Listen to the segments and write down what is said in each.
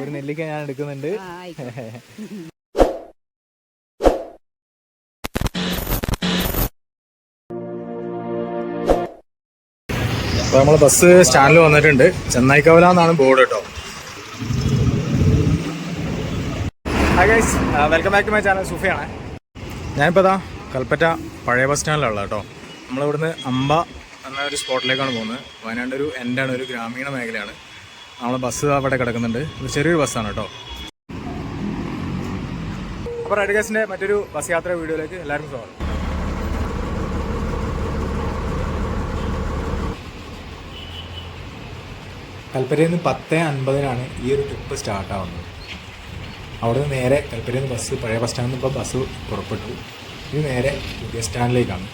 ഒരു നെല്ലിക്ക ഞാൻ എടുക്കുന്നുണ്ട്. അപ്പൊ നമ്മൾ ബസ് സ്റ്റാൻഡിൽ വന്നിട്ടുണ്ട്. ചെന്നൈക്കവല എന്നാണ് ബോർഡ് കേട്ടോ welcome back to my channel സുഫിയാണ്. ഞാനിപ്പോ ഇതാ കൽപ്പറ്റ പഴയ ബസ് സ്റ്റാൻഡിലുള്ള കേട്ടോ നമ്മളിവിടുന്ന് അമ്പ എന്ന ഒരു സ്പോട്ടിലേക്കാണ് പോകുന്നത്. വയനാട് ഒരു എൻഡാണ് ഒരു ഗ്രാമീണ മേഖലയാണ്. നമ്മളെ ബസ് അവിടെ കിടക്കുന്നുണ്ട്. ഒരു ചെറിയൊരു ബസ്സാണ് കേട്ടോ. അപ്പോൾ റൈഡ് ഗൈസിന്റെ മറ്റൊരു ബസ് യാത്ര വീഡിയോയിലേക്ക് എല്ലാവർക്കും സ്വാഗതം. കൽപ്പറ്റയിൽ നിന്ന് പത്ത് അൻപതിനാണ് ഈ ഒരു ട്രിപ്പ് സ്റ്റാർട്ടാവുന്നത് അവിടെ നിന്ന് നേരെ കൽപ്പറ്റയിൽ നിന്ന് ബസ് പഴയ ബസ് സ്റ്റാൻഡിൽ നിന്ന് ഇപ്പോൾ ബസ് പുറപ്പെട്ടു. ഇത് നേരെ പുതിയ സ്റ്റാൻഡിലേക്കാണ്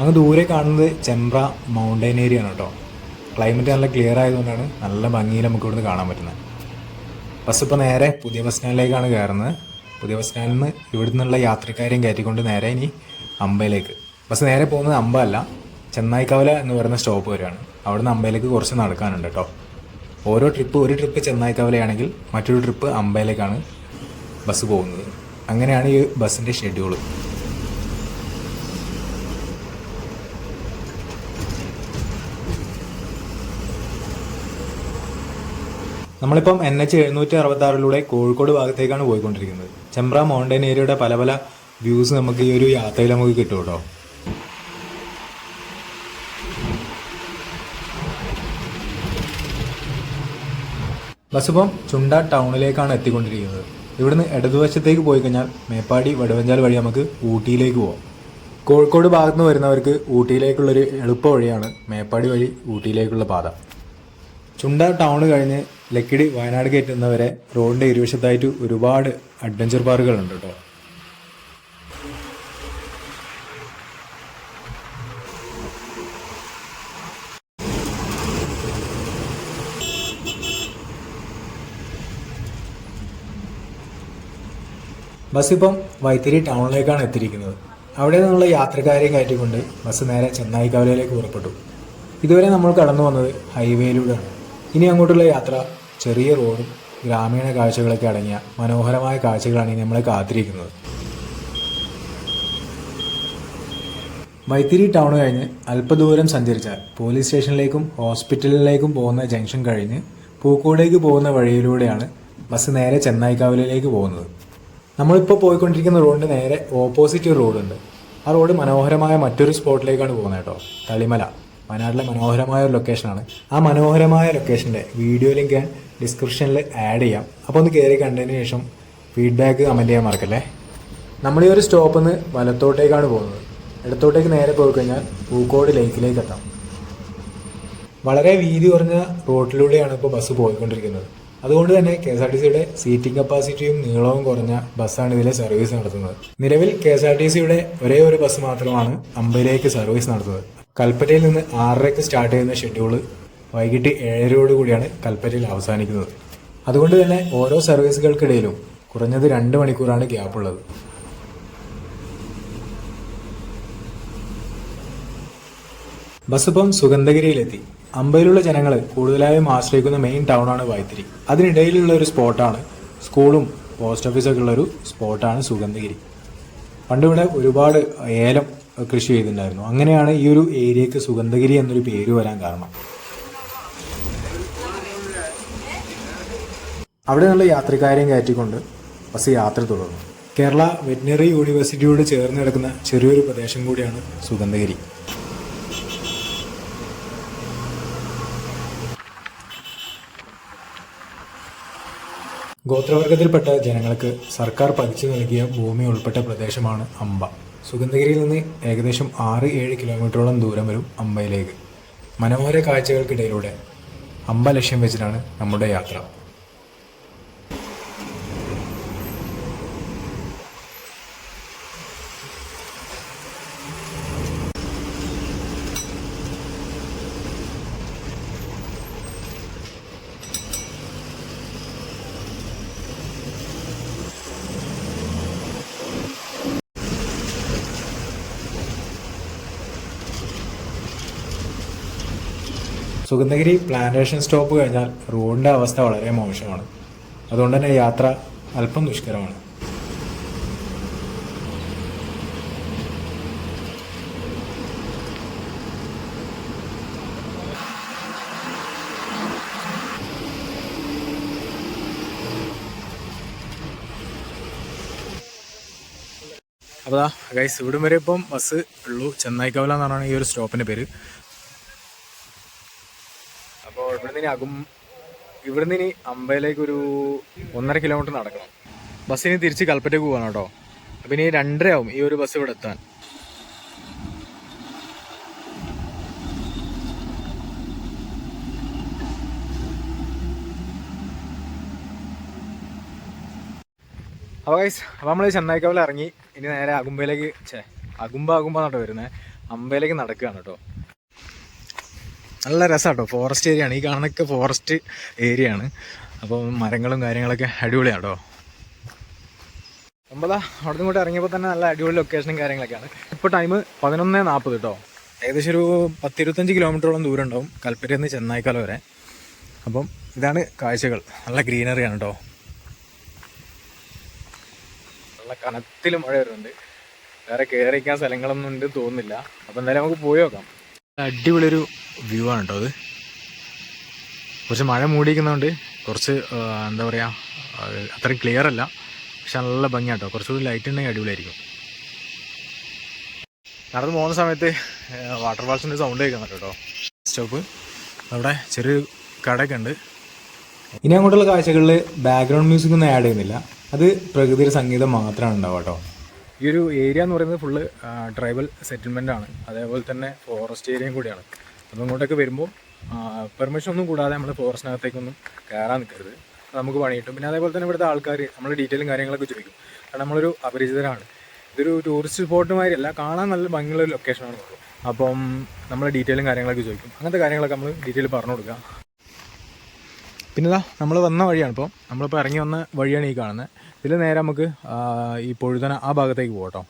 അങ്ങ് ദൂരെ കാണുന്നത് ചെമ്പ്ര മൗണ്ടൈൻ ഏരിയ ആണ് കേട്ടോ. ക്ലൈമറ്റ് നല്ല ക്ലിയർ ആയതുകൊണ്ടാണ് നല്ല ഭംഗിയിൽ നമുക്ക് ഇവിടുന്ന് കാണാൻ പറ്റുന്നത്. ബസ് ഇപ്പോൾ നേരെ പുതിയ ബസ് സ്റ്റാൻഡിലേക്കാണ് കയറുന്നത്. പുതിയ ബസ് സ്റ്റാൻഡിൽ നിന്ന് ഇവിടെ നിന്നുള്ള യാത്രക്കാരെയും കയറ്റിക്കൊണ്ട് നേരെ ഇനി അമ്പയിലേക്ക് ബസ് നേരെ പോകുന്നത് അമ്പ അല്ല ചെന്നായിക്കവല എന്ന് പറയുന്ന സ്റ്റോപ്പ് വരെയാണ്. നിന്ന് അമ്പയിലേക്ക് കുറച്ച് നടക്കാനുണ്ട് കേട്ടോ. ഓരോ ട്രിപ്പ് ഒരു ട്രിപ്പ് ചെന്നായിക്കവലയാണെങ്കിൽ മറ്റൊരു ട്രിപ്പ് അമ്പയിലേക്കാണ് ബസ് പോകുന്നത്. അങ്ങനെയാണ് ഈ ബസ്സിന്റെ ഷെഡ്യൂൾ നമ്മളിപ്പം എൻ എച്ച് എഴുന്നൂറ്റി അറുപത്തി ആറിലൂടെ കോഴിക്കോട് ഭാഗത്തേക്കാണ് പോയിക്കൊണ്ടിരിക്കുന്നത്. ചെമ്പ്ര മൗണ്ടൻ ഏരിയയുടെ പല പല വ്യൂസ് നമുക്ക് ഈ ഒരു യാത്രയിൽ നമുക്ക് കിട്ടും കേട്ടോ. ഇപ്പം ചുണ്ട ടൗണിലേക്കാണ് എത്തിക്കൊണ്ടിരിക്കുന്നത്. ഇവിടുന്ന് ഇടതുവശത്തേക്ക് പോയി കഴിഞ്ഞാൽ മേപ്പാടി വടവഞ്ചാൽ വഴി നമുക്ക് ഊട്ടിയിലേക്ക് പോവാം. കോഴിക്കോട് ഭാഗത്ത് നിന്ന് വരുന്നവർക്ക് ഊട്ടിയിലേക്കുള്ളൊരു എളുപ്പ വഴിയാണ് മേപ്പാടി വഴി ഊട്ടിയിലേക്കുള്ള പാത. ചുണ്ട ടൗൺ കഴിഞ്ഞ് ലക്കിടി വയനാട് ഗേറ്റ് എന്നവരെ റോഡിന്റെ ഇരുവശത്തായിട്ട് ഒരുപാട് അഡ്വഞ്ചർ പാർക്കുകളുണ്ട് കേട്ടോ. ബസ് ഇപ്പം വൈത്തിരി ടൗണിലേക്കാണ് എത്തിയിരിക്കുന്നത്. അവിടെ നിന്നുള്ള യാത്രക്കാരെയും കയറ്റിക്കൊണ്ട് ബസ് നേരെ ചെന്നായിക്കാവലയിലേക്ക് പുറപ്പെട്ടു. ഇതുവരെ നമ്മൾ കടന്നു വന്നത് ഹൈവേയിലൂടെയാണ്. ഇനി അങ്ങോട്ടുള്ള യാത്ര ചെറിയ റോഡും ഗ്രാമീണ കാഴ്ചകളൊക്കെ അടങ്ങിയ മനോഹരമായ കാഴ്ചകളാണ് ഇനി നമ്മളെ കാത്തിരിക്കുന്നത്. വൈത്തിരി ടൗൺ കഴിഞ്ഞ് അല്പദൂരം സഞ്ചരിച്ചാൽ പോലീസ് സ്റ്റേഷനിലേക്കും ഹോസ്പിറ്റലിലേക്കും പോകുന്ന ജംഗ്ഷൻ കഴിഞ്ഞ് പൂക്കോടേക്ക് പോകുന്ന വഴിയിലൂടെയാണ് ബസ് നേരെ ചെന്നായിക്കാവിലേക്ക് പോകുന്നത്. നമ്മളിപ്പോൾ പോയിക്കൊണ്ടിരിക്കുന്ന റോഡിന് നേരെ ഓപ്പോസിറ്റ് ഒരു റോഡുണ്ട്. ആ റോഡ് മനോഹരമായ മറ്റൊരു സ്പോട്ടിലേക്കാണ് പോകുന്നത് കേട്ടോ. തളിമല. വയനാട്ടിലെ മനോഹരമായ ഒരു ലൊക്കേഷനാണ് ആ മനോഹരമായ ലൊക്കേഷന്റെ വീഡിയോ ലിങ്ക് ഞാൻ ഡിസ്ക്രിപ്ഷനിൽ ആഡ് ചെയ്യാം. അപ്പോൾ ഒന്ന് കയറി കണ്ടതിന് ശേഷം ഫീഡ്ബാക്ക് കമന്റ് ചെയ്യാൻ മറക്കല്ലേ? നമ്മൾ ഈ ഒരു സ്റ്റോപ്പിൽ നിന്ന് വലത്തോട്ടേക്കാണ് പോകുന്നത്. ഇടത്തോട്ടേക്ക് നേരെ പോയി കഴിഞ്ഞാൽ പൂക്കോട് ലേക്കിലേക്ക് എത്താം. വളരെ വീതി കുറഞ്ഞ റോഡിലൂടെയാണ് ഇപ്പോൾ ബസ് പോയിക്കൊണ്ടിരിക്കുന്നത്. അതുകൊണ്ട് തന്നെ കെ എസ് ആർ ടി സിയുടെ സീറ്റിംഗ് കപ്പാസിറ്റിയും നീളവും കുറഞ്ഞ ബസ്സാണ് ഇതിലെ സർവീസ് നടത്തുന്നത്. നിലവിൽ കെ എസ് ആർ ടി സിയുടെ ഒരേ ഒരു ബസ് മാത്രമാണ് അമ്പലേക്ക് സർവീസ് നടത്തുന്നത്. കൽപ്പറ്റയിൽ നിന്ന് ആറരയ്ക്ക് സ്റ്റാർട്ട് ചെയ്യുന്ന ഷെഡ്യൂൾ വൈകിട്ട് ഏഴരയോട് കൂടിയാണ് കൽപ്പറ്റയിൽ അവസാനിക്കുന്നത്. അതുകൊണ്ട് തന്നെ ഓരോ സർവീസുകൾക്കിടയിലും കുറഞ്ഞത് രണ്ട് മണിക്കൂറാണ് ഗ്യാപ്പ് ഉള്ളത്. ബസ് ഇപ്പം സുഗന്ധഗിരിയിലെത്തി. അമ്പയിലുള്ള ജനങ്ങൾ കൂടുതലായും ആശ്രയിക്കുന്ന മെയിൻ ടൗൺ ആണ് വൈത്തിരി. അതിനിടയിലുള്ള ഒരു സ്പോട്ടാണ് സ്കൂളും പോസ്റ്റ് ഓഫീസൊക്കെ ഉള്ള ഒരു സ്പോട്ടാണ് സുഗന്ധഗിരി. പണ്ടിവിടെ ഒരുപാട് ഏലം കൃഷി ചെയ്തിട്ടുണ്ടായിരുന്നു. അങ്ങനെയാണ് ഈ ഒരു ഏരിയക്ക് സുഗന്ധഗിരി എന്നൊരു പേര് വരാൻ കാരണം. അവിടെ നിന്നുള്ള യാത്രക്കാരെയും കയറ്റിക്കൊണ്ട് ബസ് യാത്ര തുടർന്നു. കേരള വെറ്റിനറി യൂണിവേഴ്സിറ്റിയോട് ചേർന്ന് കിടക്കുന്ന ചെറിയൊരു പ്രദേശം കൂടിയാണ് സുഗന്ധഗിരി. ഗോത്രവർഗത്തിൽപ്പെട്ട ജനങ്ങൾക്ക് സർക്കാർ പതിച്ചു നൽകിയ ഭൂമി ഉൾപ്പെട്ട പ്രദേശമാണ് അമ്പ. സുഗന്ധഗിരിയിൽ നിന്ന് ഏകദേശം ആറ് ഏഴ് കിലോമീറ്ററോളം ദൂരം വരും അമ്പയിലേക്ക്. മനോഹര കാഴ്ചകൾക്കിടയിലൂടെ അമ്പ ലക്ഷ്യം വെച്ചിട്ടാണ് നമ്മുടെ യാത്ര. സുഗന്ധഗിരി പ്ലാന്റേഷൻ സ്റ്റോപ്പ് കഴിഞ്ഞാൽ റോഡിന്റെ അവസ്ഥ വളരെ മോശമാണ്. അതുകൊണ്ട് തന്നെ യാത്ര അല്പം ദുഷ്കരമാണ്. അപ്പോൾ ഗൈസ് ഇവിടം വരെ ഇപ്പം ബസ് ഉള്ളൂ. ചെന്നൈക്കവല എന്ന് പറഞ്ഞാണ് ഈ ഒരു സ്റ്റോപ്പിന്റെ പേര്. ഇവിടുന്ന് അകും ഇവിടുന്ന് ഇനി അമ്പയിലേക്ക് ഒരു ഒന്നര കിലോമീറ്റർ നടക്കണം. ബസ്സിന് തിരിച്ച് കൽപ്പറ്റയ്ക്ക് പോകണം കേട്ടോ. അപ്പം ഇനി രണ്ടരയാവും ഈ ഒരു ബസ് ഇവിടെ എത്താൻ. അപ്പോൾ ഗൈസ് അപ്പോൾ നമ്മൾ ചെന്നൈക്കവല ഇറങ്ങി. ഇനി നേരെ അകുമ്പയിലേക്ക് ഛേ അകുമ്പ അകുമ്പ എന്നാട്ടോ വരുന്നത് അമ്പയിലേക്ക് നടക്കുകയാണ് കേട്ടോ. നല്ല രസമാണ് ഫോറസ്റ്റ് ഏരിയ ആണ്. ഈ കാണുന്നൊക്കെ ഫോറസ്റ്റ് ഏരിയ ആണ്. അപ്പോൾ മരങ്ങളും കാര്യങ്ങളൊക്കെ അടിപൊളിയാണ് കേട്ടോ ഒമ്പതാ അവിടെ ഇങ്ങോട്ട് ഇറങ്ങിയപ്പോൾ തന്നെ നല്ല അടിപൊളി ലൊക്കേഷനും കാര്യങ്ങളൊക്കെയാണ്. ഇപ്പോൾ ടൈം പതിനൊന്ന് നാൽപ്പത് കേട്ടോ ഏകദേശം ഒരു പത്തിരുപത്തഞ്ച് കിലോമീറ്ററോളം ദൂരം ഉണ്ടാവും കൽപ്പറ്റയിൽ നിന്ന് ചെന്നായിക്കാല വരെ. അപ്പം ഇതാണ് കാഴ്ചകൾ. നല്ല ഗ്രീനറിയാണ് കേട്ടോ നല്ല കനത്തിൽ മഴ വരുന്നുണ്ട്. വേറെ കയറിക്കാൻ സ്ഥലങ്ങളൊന്നും ഉണ്ട് തോന്നുന്നില്ല. അപ്പം എന്തായാലും നമുക്ക് പോയി നോക്കാം. അടിപൊളി ഒരു വ്യൂ ആണ് കേട്ടോ അത്. കുറച്ച് മഴ മൂടിയിരിക്കുന്നതുകൊണ്ട് കുറച്ച് എന്താ പറയുക അത്രയും ക്ലിയർ അല്ല. പക്ഷെ നല്ല ഭംഗിയാട്ടോ. കുറച്ചുകൂടി ലൈറ്റ് ഉണ്ടെങ്കിൽ അടിപൊളിയായിരിക്കും. നടന്ന് പോകുന്ന സമയത്ത് വാട്ടർ ഫാൾസിന്റെ സൗണ്ട് കേൾക്കുന്നുണ്ട്? കേട്ടോ സ്റ്റോപ്പ് അവിടെ ചെറിയ കടയൊക്കെ ഉണ്ട്. ഇനി അങ്ങോട്ടുള്ള കാഴ്ചകളിൽ ബാക്ക്ഗ്രൗണ്ട് മ്യൂസിക് ഒന്നും ആഡ് ചെയ്യുന്നില്ല. അത് പ്രകൃതിയുടെ സംഗീതം മാത്രമാണ് ഉണ്ടാവുക കേട്ടോ. ഈ ഒരു ഏരിയ എന്ന് പറയുന്നത് ഫുള്ള് ട്രൈബൽ സെറ്റിൽമെന്റ് ആണ്. അതേപോലെ തന്നെ ഫോറസ്റ്റ് ഏരിയയും കൂടിയാണ്. അപ്പോൾ ഇങ്ങോട്ടൊക്കെ വരുമ്പോൾ പെർമിഷൻ ഒന്നും കൂടാതെ നമ്മൾ ഫോറസ്റ്റിനകത്തേക്കൊന്നും കയറാൻ നിൽക്കരുത് നമുക്ക് പണി കിട്ടും പിന്നെ അതേപോലെ തന്നെ ഇവിടുത്തെ ആൾക്കാർ നമ്മൾ ഡീറ്റെയിലും കാര്യങ്ങളൊക്കെ ചോദിക്കും. കാരണം നമ്മളൊരു അപരിചിതരാണ്. ഇതൊരു ടൂറിസ്റ്റ് സ്പോട്ട് മാതിരിയല്ല കാണാൻ നല്ല ഭംഗിയുള്ള ലൊക്കേഷനാണ് അപ്പം നമ്മൾ ഡീറ്റെയിലും കാര്യങ്ങളൊക്കെ ചോദിക്കും. അങ്ങനത്തെ കാര്യങ്ങളൊക്കെ നമ്മൾ ഡീറ്റെയിൽ പറഞ്ഞു കൊടുക്കുക. പിന്നെ നമ്മൾ വന്ന വഴിയാണ് ഇപ്പോൾ നമ്മളിപ്പോൾ ഇറങ്ങി വന്ന വഴിയാണ് ഈ കാണുന്നത് ഇതിൽ നേരെ നമുക്ക് ഈ പൊഴുതന ആ ഭാഗത്തേക്ക് പോകട്ടോ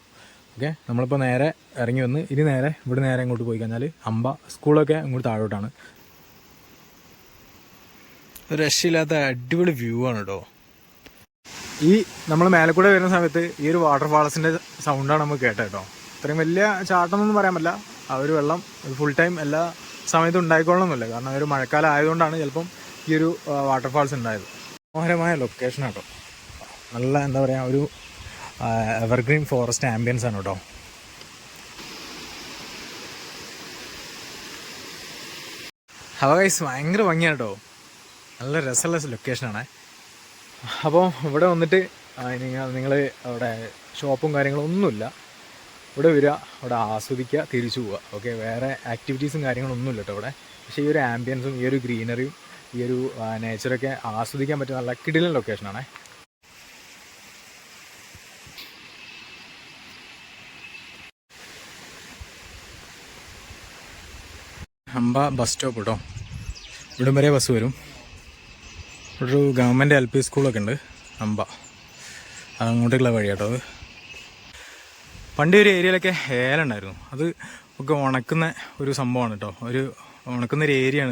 ഓക്കെ? നമ്മളിപ്പോൾ നേരെ ഇറങ്ങി വന്ന് ഇനി നേരെ ഇവിടെ നേരെ ഇങ്ങോട്ട് പോയി കഴിഞ്ഞാൽ അമ്പ സ്കൂളൊക്കെ ഇങ്ങോട്ട് താഴോട്ടാണ്. രക്ഷയില്ലാത്ത അടിപൊളി വ്യൂ ആണ് കേട്ടോ ഈ നമ്മൾ മേലെ കൂടെ വരുന്ന സമയത്ത് ഈ ഒരു വാട്ടർഫാൾസിന്റെ സൗണ്ടാണ് നമുക്ക് കേട്ടത് കേട്ടോ ഇത്രയും വലിയ ചാട്ടമൊന്നും പറയാൻ പറ്റില്ല. ആ ഒരു വെള്ളം ഫുൾ ടൈം എല്ലാ സമയത്തും ഉണ്ടായിക്കൊള്ളണമെന്നില്ല കാരണം ഒരു മഴക്കാലം ആയതുകൊണ്ടാണ് ചിലപ്പം ഈ ഒരു വാട്ടർഫാൾസ് ഉണ്ടായത്. മനോഹരമായ ലൊക്കേഷൻ കേട്ടോ നല്ല എന്താ പറയുക ഒരു എവർഗ്രീൻ ഫോറസ്റ്റ് ആംബിയൻസ് ആണ് കേട്ടോ ഹവ ഗൈസ് ഭയങ്കര ഭംഗിയാണ് കേട്ടോ നല്ല രസമുള്ള ലൊക്കേഷനാണ് അപ്പോൾ ഇവിടെ വന്നിട്ട് നിങ്ങൾ അവിടെ ഷോപ്പും കാര്യങ്ങളൊന്നുമില്ല ഇവിടെ വരിക അവിടെ ആസ്വദിക്കുക തിരിച്ചു പോവുക. ഓക്കെ വേറെ ആക്ടിവിറ്റീസും കാര്യങ്ങളൊന്നുമില്ല കേട്ടോ ഇവിടെ. പക്ഷേ ഈ ഒരു ആംബിയൻസും ഈ ഒരു ഗ്രീനറിയും ഈ ഒരു നേച്ചറൊക്കെ ആസ്വദിക്കാൻ പറ്റിയ നല്ല കിടിലൻ ലൊക്കേഷനാണേ അമ്പ ബസ് സ്റ്റോപ്പ് കേട്ടോ ഇവിടം വരെ ബസ് വരും. ഒരു ഗവൺമെന്റ് എൽ പി സ്കൂളൊക്കെ ഉണ്ട് അമ്പ. അങ്ങോട്ടുള്ള വഴി കേട്ടോ അത്. പണ്ട് ഒരു ഏരിയയിലൊക്കെ ഏലുണ്ടായിരുന്നു അത് ഒക്കെ ഉണക്കുന്ന ഒരു സംഭവമാണ് കേട്ടോ ഒരു ഉണക്കുന്ന ഒരു ഏരിയ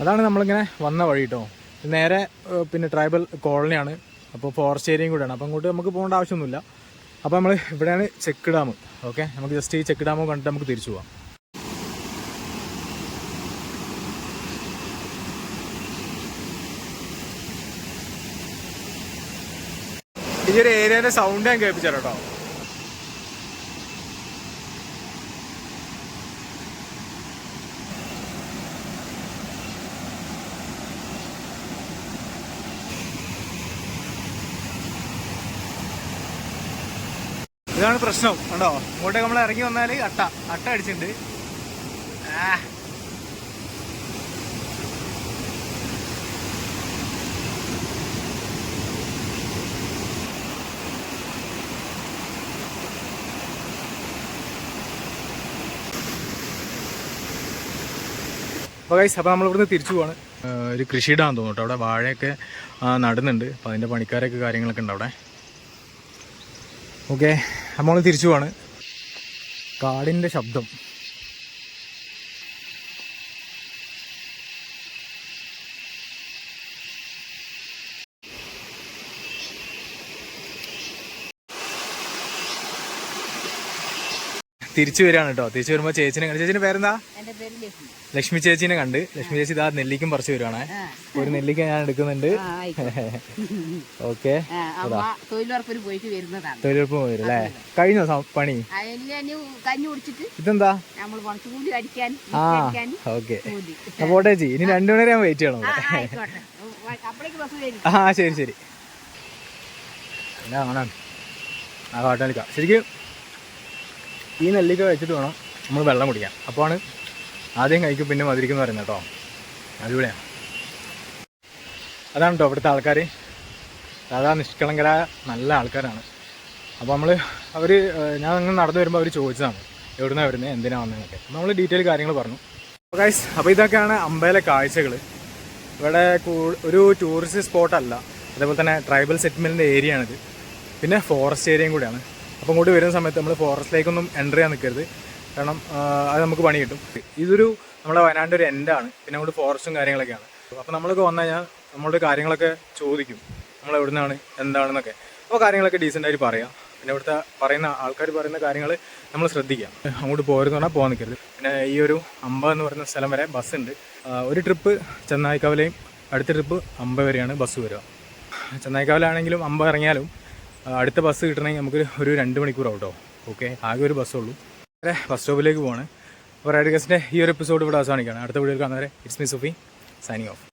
അതാണ് നമ്മളിങ്ങനെ വന്ന വഴി കേട്ടോ നേരെ പിന്നെ ട്രൈബൽ കോളനിയാണ്. അപ്പോൾ ഫോറസ്റ്റ് ഏരിയയും കൂടെയാണ്. അപ്പോൾ അങ്ങോട്ട് നമുക്ക് പോകേണ്ട ആവശ്യമൊന്നുമില്ല. അപ്പോൾ നമ്മൾ ഇവിടെയാണ് ചെക്ക് ഡാം. ഓക്കെ? നമുക്ക് ജസ്റ്റ് ഈ ചെക്ക് ഡാം കണ്ടിട്ട് നമുക്ക് തിരിച്ചു പോവാം. ഈ ഒരു ഏരിയയുടെ സൗണ്ട് ഞാൻ കേൾപ്പിച്ചാലോ കേട്ടോ. ഇതാണ് പ്രശ്നം. ഉണ്ടോ ഇങ്ങോട്ട് നമ്മൾ ഇറങ്ങി വന്നാൽ അട്ട. അട്ട അടിച്ചിട്ടുണ്ട്. അപ്പോൾ ഗൈസ് അപ്പോൾ നമ്മൾ ഇവിടുന്ന് തിരിച്ചു പോവാണ്. ഒരു കൃഷിയിടാന്ന് തോന്നുന്നു അവിടെ വാഴയൊക്കെ നടുന്നുണ്ട്. അപ്പോൾ അതിന്റെ പണിക്കാരൊക്കെ കാര്യങ്ങളൊക്കെ ഉണ്ട് അവിടെ. ഓക്കെ നമ്മൾ തിരിച്ചു പോവാണ്. കാടിന്റെ ശബ്ദം. തിരിച്ചു വരികയാണ് കേട്ടോ. തിരിച്ചു വരുമ്പോൾ ചേച്ചിനെ കണ്ട്. ചേച്ചിന്റെ പേരെന്താ? ലക്ഷ്മി. ചേച്ചിനെ കണ്ട്. ലക്ഷ്മി ചേച്ചി ഇതാ നെല്ലിക്കും പറിച്ചു വരുവാണേ. ഒരു നെല്ലിക്ക ഞാൻ എടുക്കുന്നുണ്ട്. ഓക്കെ. തൊഴിലുറപ്പ് വരും അല്ലേ? കഴിഞ്ഞോ പണി? ഇതെന്താ? ആ ഓക്കെ. അപ്പൊ ചേച്ചി. ഇനി രണ്ടു മണി ഞാൻ വെയിറ്റ് ചെയ്യണം ആ ശരി ശരി. എന്നാ കാണാൻ ആ കാട്ടാലിക്ക ശരിക്കും ഈ നെല്ലിക്ക വെച്ചിട്ട് വേണം നമ്മൾ വെള്ളം കുടിക്കാൻ. അപ്പോഴാണ് ആദ്യം കഴിക്കും പിന്നെ മധുരിക്കും പറയുന്നത് കേട്ടോ. അടിപൊളിയാണ് അതാണ് കേട്ടോ ഇവിടുത്തെ ആൾക്കാർ സാധാ നിഷ്കളങ്കരായ നല്ല ആൾക്കാരാണ്. അപ്പോൾ നമ്മൾ അവർ ഞാൻ അങ്ങനെ നടന്നു വരുമ്പോൾ അവർ ചോദിച്ചതാണ് എവിടുന്നാണ് വരുന്നത് എന്തിനാണ് വന്നതെന്നൊക്കെ നമ്മൾ ഡീറ്റെയിൽ കാര്യങ്ങൾ പറഞ്ഞു. അപ്പോൾ ഗൈസ് അപ്പോൾ ഇതൊക്കെയാണ് അമ്പയിലെ കാഴ്ചകൾ ഇവിടെ ഒരു ടൂറിസ്റ്റ് സ്പോട്ടല്ല. അതേപോലെ തന്നെ ട്രൈബൽ സെറ്റിൽമെന്റിന്റെ ഏരിയ ആണിത് പിന്നെ ഫോറസ്റ്റ് ഏരിയയും കൂടിയാണ്. അപ്പം കൂടി വരുന്ന സമയത്ത് നമ്മൾ ഫോറസ്റ്റിലേക്കൊന്നും എന്റർ ചെയ്യാൻ നിൽക്കരുത് കാരണം അത് നമുക്ക് പണി കിട്ടും. ഇതൊരു നമ്മുടെ വയനാടിന്റെ ഒരു എൻഡാണ് പിന്നെ അങ്ങോട്ട് ഫോറസ്റ്റും കാര്യങ്ങളൊക്കെയാണ്. അപ്പോൾ നമ്മളൊക്കെ വന്നു കഴിഞ്ഞാൽ നമ്മളുടെ കാര്യങ്ങളൊക്കെ ചോദിക്കും. നമ്മൾ എവിടെ നിന്നാണ് എന്താണെന്നൊക്കെ. അപ്പോൾ കാര്യങ്ങളൊക്കെ ഡീസന്റായിട്ട് പറയാം. പിന്നെ ഇവിടുത്തെ പറയുന്ന ആൾക്കാർ പറയുന്ന കാര്യങ്ങൾ നമ്മൾ ശ്രദ്ധിക്കാം. അങ്ങോട്ട് പോരുന്ന പറഞ്ഞാൽ പോകാൻ നിൽക്കരുത് പിന്നെ ഈ ഒരു അമ്പ എന്ന് പറയുന്ന സ്ഥലം വരെ ബസ് ഉണ്ട്. ഒരു ട്രിപ്പ് ചെന്നായിക്കാവിലെയും അടുത്ത ട്രിപ്പ് അമ്പ വരെയാണ് ബസ് വരിക. ചെന്നായിക്കാവിലാണെങ്കിലും അമ്പ ഇറങ്ങിയാലും അടുത്ത ബസ് കിട്ടണമെങ്കിൽ നമുക്ക് ഒരു രണ്ട് മണിക്കൂറാവും കേട്ടോ. ഓക്കെ ആകെ ഒരു ബസ്സുള്ളൂ നേരെ ബസ് സ്റ്റോപ്പിലേക്ക് പോവാണ്. അപ്പോൾ റൈഡ് ഗസ്റ്റിന്റെ ഈ ഒരു എപ്പിസോഡ് ഇവിടെ അവസാനിക്കുകയാണ്. അടുത്ത വീഡിയോയിൽ കാണുന്നവരെ it's me Sufi signing off